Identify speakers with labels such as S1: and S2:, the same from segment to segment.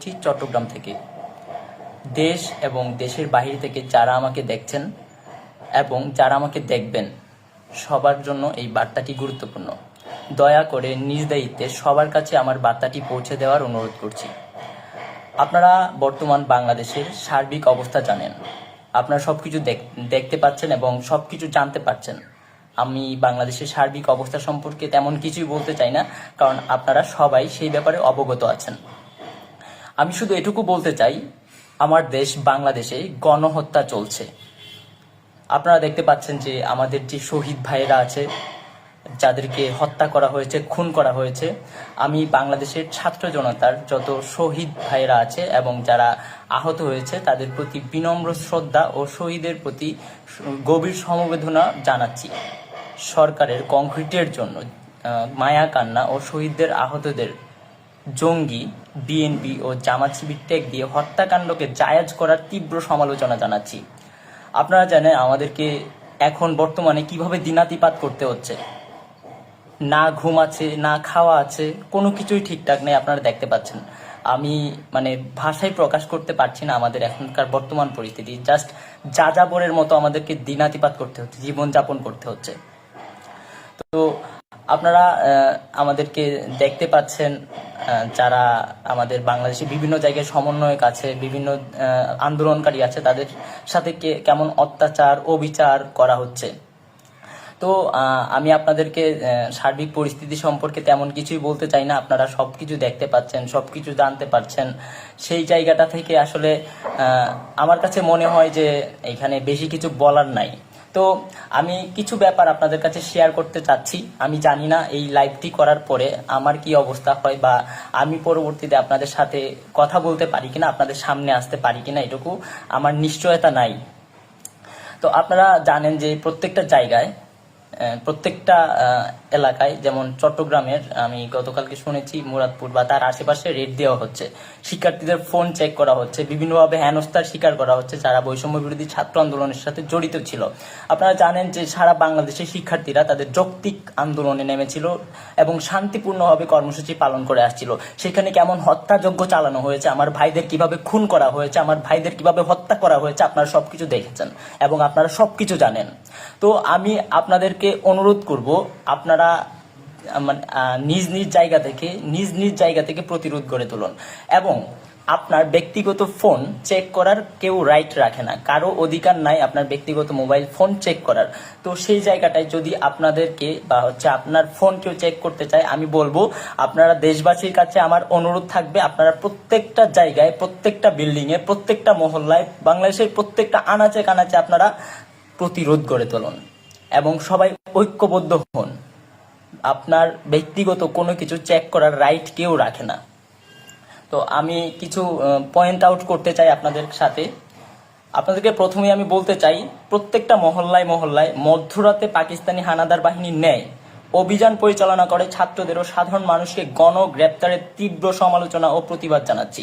S1: করছি চট্টগ্রাম থেকে দেশ এবং দেশের বাহির থেকে যারা আমাকে দেখছেন এবং যারা আমাকে দেখবেন সবার জন্য এই বার্তাটি গুরুত্বপূর্ণ দয়া করে নিজ দায়িত্বে সবার কাছে আমার বার্তাটি পৌঁছে দেওয়ার অনুরোধ করছি আপনারা বর্তমান বাংলাদেশের সার্বিক অবস্থা জানেন আপনারা সব কিছু দেখতে পাচ্ছেন এবং সব কিছু জানতে পারছেন আমি বাংলাদেশের সার্বিক অবস্থা সম্পর্কে তেমন কিছুই বলতে চাই না কারণ আপনারা সবাই সেই ব্যাপারে অবগত আছেন আমি শুধু এটুকু বলতে চাই, আমার দেশ বাংলাদেশে গণহত্যা চলছে। আপনারা দেখতে পাচ্ছেন যে আমাদের যে শহীদ ভাইয়েরা আছে, যাদেরকে হত্যা করা হয়েছে, খুন করা হয়েছে, আমি বাংলাদেশের ছাত্র জনতার যত শহীদ ভাইয়েরা আছে এবং যারা আহত হয়েছে, তাদের প্রতি বিনম্র শ্রদ্ধা ও শহীদের প্রতি গভীর সমবেদনা জানাচ্ছি। সরকারের কংক্রিটের জন্য মায়া কান্না ও শহীদদের আহতদের জঙ্গি বিএনপি ও জামাত শিবির টেক দিয়ে হত্যাকাণ্ডকে জায়াজ করার তীব্র সমালোচনা জানাচ্ছি। আপনারা জানেন আমাদেরকে এখন বর্তমানে কীভাবে দিনাতিপাত করতে হচ্ছে। না ঘুম আছে, না খাওয়া আছে, কোনো কিছুই ঠিকঠাক নেই আপনারা দেখতে পাচ্ছেন। আমি মানে ভাষায় প্রকাশ করতে পারছি না আমাদের এখনকার বর্তমান পরিস্থিতি। জাস্ট যাযাবরের মতো আমাদেরকে দিনাতিপাত করতে হচ্ছে, জীবনযাপন করতে হচ্ছে। তো আপনারা আমাদেরকে দেখতে পাচ্ছেন যারা আমাদের বাংলাদেশে বিভিন্ন জায়গায় সমন্বয়ক আছে, বিভিন্ন আন্দোলনকারী আছে, তাদের সাথে কেমন অত্যাচার, অবিচার করা হচ্ছে। তো আমি আপনাদেরকে সার্বিক পরিস্থিতি সম্পর্কে তেমন কিছুই বলতে চাই না। আপনারা সবকিছু দেখতে পাচ্ছেন, সবকিছু জানতে পারছেন। সেই জায়গাটা থেকে আসলে আমার কাছে মনে হয় যে এখানে বেশি কিছু বলার নাই। তো আমি কিছু ব্যাপার আপনাদের কাছে শেয়ার করতে চাচ্ছি। আমি জানি না এই লাইভটি করার পরে আমার কি অবস্থা হয় বা আমি পরবর্তীতে আপনাদের সাথে কথা বলতে পারি কিনা, আপনাদের সামনে আসতে পারি কিনা এটুকু আমার নিশ্চয়তা নাই। তো আপনারা জানেন যে প্রত্যেকটা জায়গায় প্রত্যেকটা এলাকায়, যেমন চট্টগ্রামের, আমি গতকালকে শুনেছি, মুরাদপুর বা তার আশেপাশে রেড দেওয়া হচ্ছে। শিক্ষার্থীদের ফোন চেক করা হচ্ছে। বিভিন্নভাবে হেনস্থার শিকার করা হচ্ছে, যারা বৈষম্য বিরোধী ছাত্র আন্দোলনের সাথে জড়িত ছিল। আপনারা জানেন যে সারা বাংলাদেশের শিক্ষার্থীরা তাদের যৌক্তিক আন্দোলনে নেমেছিল এবং শান্তিপূর্ণভাবে কর্মসূচি পালন করে আসছিল। সেখানে কেমন হত্যাযজ্ঞ চালানো হয়েছে, আমার ভাইদের কীভাবে খুন করা হয়েছে, আমার ভাইদের কীভাবে হত্যা করা হয়েছে, আপনারা সবকিছু দেখেছেন এবং আপনারা সবকিছু জানেন। তো আমি আপনাদেরকে অনুরোধ করব আপনারা মানে, নিজ নিজ জায়গা থেকে নিজ নিজ জায়গা থেকে প্রতিরোধ গড়ে তুলুন। এবং আপনার ব্যক্তিগত ফোন চেক করার কেউ রাইট রাখে না। কারও অধিকার নাই আপনার ব্যক্তিগত মোবাইল ফোন চেক করার। তো সেই জায়গাটায় যদি আপনাদেরকে বা হচ্ছে আপনার ফোন কেউ চেক করতে চায় আমি বলব আপনারা দেশবাসীর কাছে আমার অনুরোধ থাকবে আপনারা প্রত্যেকটা জায়গায় প্রত্যেকটা বিল্ডিংয়ে প্রত্যেকটা মহল্লায় বাংলাদেশের প্রত্যেকটা আনাচে কানাচে আপনারা প্রতিরোধ গড়ে তুলুন এবং সবাই ঐক্যবদ্ধ হন। আপনার ব্যক্তিগত কোনো কিছু চেক করার রাইট কেউ রাখে না। তো আমি কিছু পয়েন্ট আউট করতে চাই আপনাদের সাথে। আপনাদেরকে প্রথমে আমি বলতে চাই, প্রত্যেকটা মহল্লায় মহল্লায় মধ্যরাতে পাকিস্তানি হানাদার বাহিনী নেয়। অভিযান পরিচালনা করে ছাত্রদের ও সাধারণ মানুষকে গণ গ্রেপ্তারের তীব্র সমালোচনা ও প্রতিবাদ জানাচ্ছি।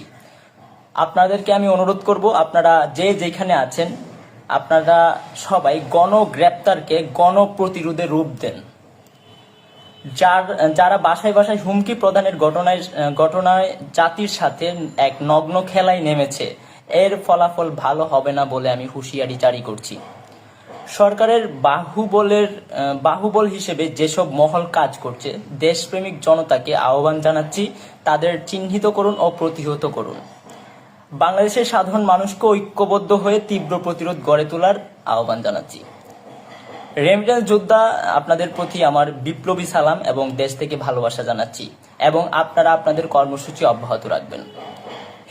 S1: আপনাদেরকে আমি অনুরোধ করব, আপনারা যে যেখানে আছেন আপনারা সবাই গণ গ্রেপ্তারকে গণ প্রতিরোধে রূপ দেন। যার, যারা বাসায় বাসায় হুমকি প্রদানের ঘটনায় ঘটনায় জাতির সাথে এক নগ্ন খেলায় নেমেছে, এর ফলাফল ভালো হবে না বলে আমি হুঁশিয়ারি জারি করছি। সরকারের বাহুবলের, বাহুবল হিসেবে যেসব মহল কাজ করছে, দেশপ্রেমিক জনতাকে আহ্বান জানাচ্ছি, তাদের চিহ্নিত করুন ও প্রতিহত করুন। বাংলাদেশের সাধারণ মানুষকে ঐক্যবদ্ধ হয়ে তীব্র প্রতিরোধ গড়ে তোলার আহ্বান জানাচ্ছি। রেমিটেন্স যোদ্ধা, আপনাদের প্রতি আমার বিপ্লবী সালাম এবং দেশ থেকে ভালোবাসা জানাচ্ছি এবং আপনারা আপনাদের কর্মসূচি অব্যাহত রাখবেন।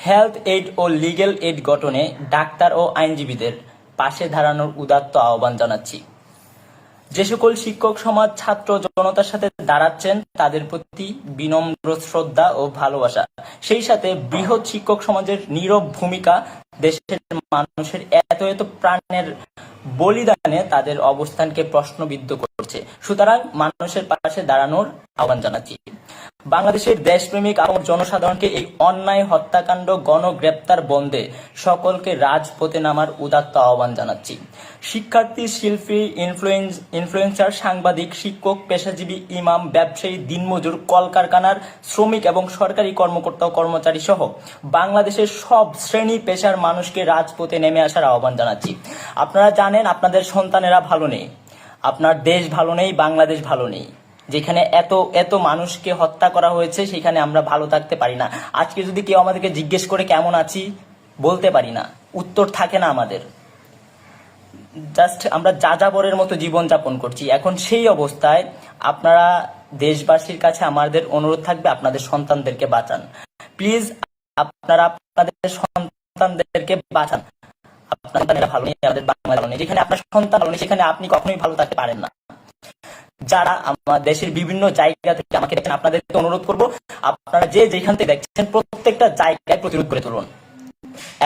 S1: হেলথ এইড ও লিগেল এইড গঠনে ডাক্তার ও আইনজীবীদের পাশে দাঁড়ানোর উদাত্ত আহ্বান জানাচ্ছি। যে সকল শিক্ষক, সমাজ, ছাত্র, জনতার সাথে দাঁড়াচ্ছেন, তাদের প্রতি বিনম্র শ্রদ্ধা ও ভালোবাসা। সেই সাথে বৃহৎ শিক্ষক সমাজের নীরব ভূমিকা, দেশের মানুষের এত এত প্রাণের বলিদানে তাদের অবস্থানকে প্রশ্নবিদ্ধ করছে। সুতরাং মানুষের পাশে দাঁড়ানোর আহ্বান জানাচ্ছি। বাংলাদেশের দেশপ্রেমিক এবং জনসাধারণকে এই অন্যায় হত্যাকাণ্ড গণগ্রেপ্তার বন্ধে সকলকে রাজপথে নামার উদাত্ত আহ্বান জানাচ্ছি। শিক্ষার্থী, শিল্পী ইনফ্লুয়েন্স ইনফ্লুয়েন্সার সাংবাদিক, শিক্ষক, পেশাজীবী, ইমাম, ব্যবসায়ী, দিনমজুর, কলকারখানার শ্রমিক এবং সরকারি কর্মকর্তা ও কর্মচারী সহ বাংলাদেশের সব শ্রেণি পেশার মানুষকে রাজপথে নেমে আসার আহ্বান জানাচ্ছি। আপনারা জানেন, আপনাদের সন্তানেরা ভালো নেই। আপনার দেশ ভালো নেই, বাংলাদেশ ভালো নেই। যেখানে এত এত মানুষকে হত্যা করা হয়েছে, সেখানে আমরা ভালো থাকতে পারি না। আজকে যদি কেউ আমাদেরকে জিজ্ঞেস করে কেমন আছি, বলতে পারি না। উত্তর থাকে না আমাদের। জাস্ট আমরা যাযাবরের মতো জীবন যাপন করছি। এখন সেই অবস্থায় আপনারা দেশবাসীর কাছে আমাদের অনুরোধ থাকবে, আপনাদের সন্তানদেরকে বাঁচান। প্লিজ, আপনারা আপনাদের সন্তানদেরকে বাঁচান। আপনারা ভালো নেই, আমাদের বাংলা যেখানে আপনার সন্তান ভালো নেই, সেখানে আপনি কখনোই ভালো থাকতে পারেন না। যারা আমার দেশের বিভিন্ন জায়গা থেকে আমাকে দেখছেন আপনাদেরকে অনুরোধ করব, আপনারা যে যেখান থেকে দেখছেন, প্রত্যেকটা জায়গায় প্রতিরোধ করে তুলুন।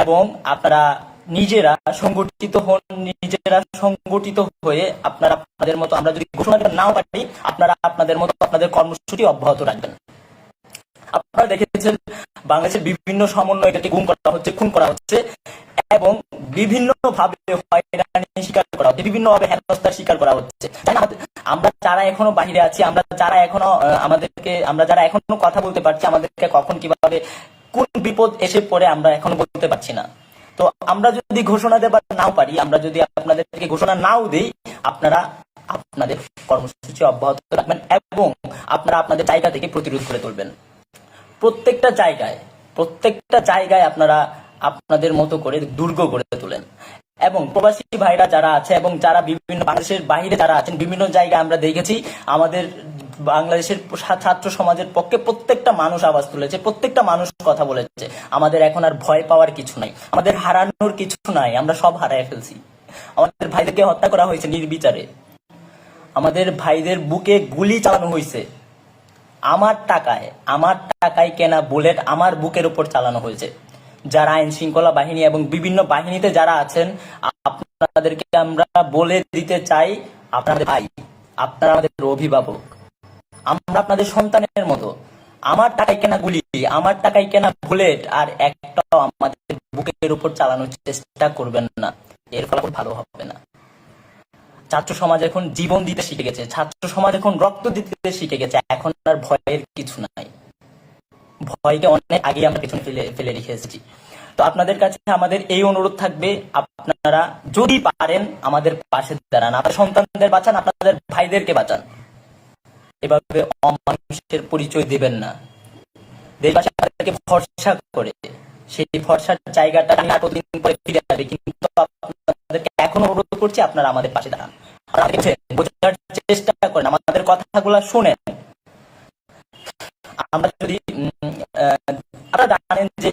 S1: এবং আপনারা নিজেরা সংগঠিত হন, নিজেরা সংগঠিত হয়ে আপনারা আপনাদের মতো, আমরা যদি ঘোষণা নাও পারি, আপনারা আপনাদের মতো আপনাদের কর্মসূচি অব্যাহত রাখবেন। আপনারা দেখেছেন, বাংলাদেশের বিভিন্ন সমন্বয়কে গুম করা হচ্ছে, খুন করা হচ্ছে। এবং বিভিন্ন ভাবে শিকার করা হচ্ছে বিভিন্ন ভাবে হেনস্থার শিকার করা হচ্ছে? আমরা যারা এখনও বাহিরে আছি, আমরা যারা এখনও আমাদেরকে, আমরা যারা এখনও কথা বলতে পারছি, আমাদেরকে কখন কীভাবে, কোন বিপদ এসে পড়ে আমরা এখনও বলতে পারছি না। তো আমরা যদি ঘোষণা দেবার নাও পারি, আমরা যদি আপনাদেরকে ঘোষণা নাও দেই, আপনারা আপনাদের কর্মসূচি অব্যাহত রাখবেন এবং আপনারা আপনাদের জায়গা থেকে প্রতিরোধ করে তুলবেন। প্রত্যেকটা জায়গায় প্রত্যেকটা জায়গায় আপনারা আপনাদের মতো করে দুর্গ গড়ে তোলেন। এবং প্রবাসী ভাইরা যারা আছে এবং যারা বিভিন্ন বাংলাদেশের বাইরে যারা আছেন, বিভিন্ন জায়গায় আমরা দেখেছি, আমাদের বাংলাদেশের ছাত্র সমাজের পক্ষে প্রত্যেকটা মানুষ আওয়াজ তুলেছে, প্রত্যেকটা মানুষ কথা বলেছে। আমাদের এখন আর ভয় পাওয়ার কিছু নাই, আমাদের হারানোর কিছু নাই, আমরা সব হারায় ফেলছি। আমাদের ভাইদেরকে হত্যা করা হয়েছে নির্বিচারে। আমাদের ভাইদের বুকে গুলি চালানো হয়েছে। আমার টাকায় আমার টাকায় কেনা বুলেট আমার বুকের উপর চালানো হয়েছে। যারা আইন শৃঙ্খলা বাহিনী এবং বিভিন্ন বাহিনীতে যারা আছেন, আপনাদেরকে আমরা বলে দিতে চাই, আপনাদের ভাই, আপনারা আমাদের অভিভাবক। আমরা আপনাদের সন্তানের মতো। আমার টাকায় কেনা গুলি, আমার টাকায় কেনা বুলেট, আর একটাও আমাদের বুকের উপর চালানোর চেষ্টা করবেন না। এর ফলাফল ভালো হবে না। ছাত্র সমাজ এখন জীবন দিতে শিখে গেছে, ছাত্র সমাজ এখন রক্ত দিতে শিখে গেছে, এখন আর ভয়ের কিছু নাই। ভয়কে অনেক আগে আমরা পেছনে ফেলে ফেলে রেখে এসেছি। তো আপনাদের কাছে আমাদের এই অনুরোধ থাকবে, আপনারা যদি পারেন আমাদের পাশে দাঁড়ান। আপনার সন্তানদের বাঁচান, আপনাদের ভাইদেরকে বাঁচান। এভাবে অমানুষের পরিচয় দিবেন না। দেশবাসী আপনাদেরকে ভরসা করে। সেই ভরসার জায়গাটা নিয়ে আর কতদিন পরে ফিরে আসবে কিন্তু আপনাদেরকে এখনও অনুরোধ করছি, আপনারা আমাদের পাশে দাঁড়ান। বোঝার চেষ্টা করেন, আমাদের কথাগুলো শুনেন। আমরা যদি আপনারা জানেন যে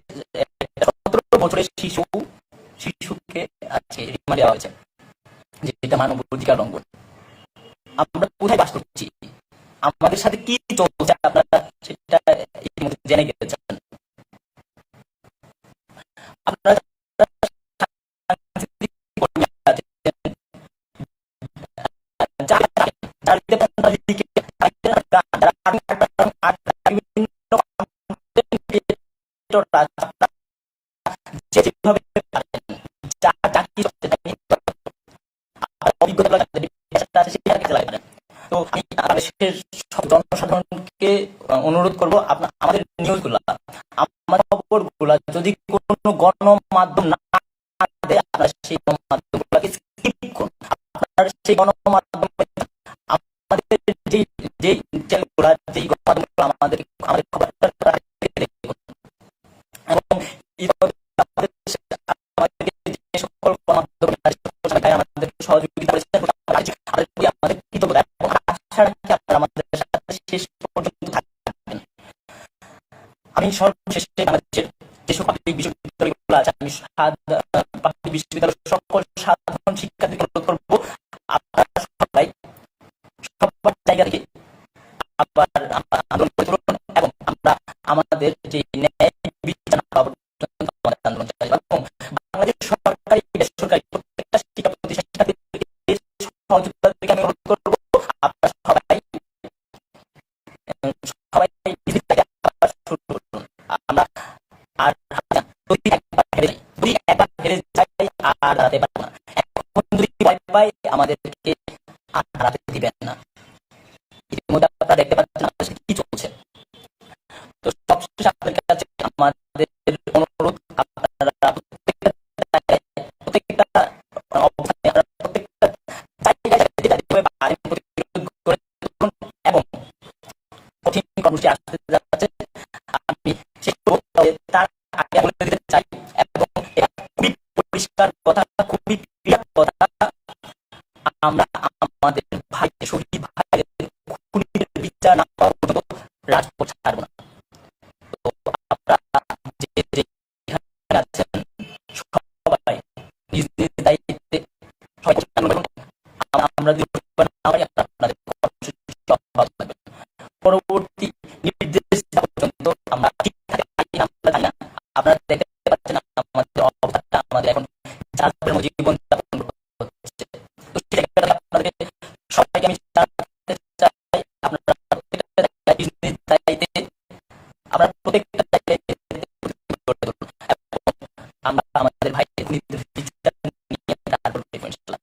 S1: সতেরো বছরের শিশু, শিশুকে আজকে রিমান্ডে দেওয়া হয়েছে যেটা মানব অধিকার লঙ্ঘন। আমরা কোথায় বাস করছি? আমাদের সাথে কি চলছে? আপনারা সেটা জেনে গেছেন। আপনারা জনসাধারণকে অনুরোধ করব আপনার, আমাদের নিউজগুলা আমাদের খবরগুলা যদি কোনো গণমাধ্যম না দেয় সেই গণমাধ্যমগুলোকে স্কিপ করুন। আপনার সেই গণমাধ্যমে আমাদের যে যে চ্যানেলগুলা গণমাধ্যমগুলো আমাদের আমাদের খবরটা এবং 一边呢 বিচার না পর্যন্ত রাজপথ ছাড়ব না। তো আপনারা আছেন, সবাই নিজ নিজ দায়িত্বে আমরা যদি পরবর্তী নির্দেশ পর্যন্ত আমরা আপনারা দেখেন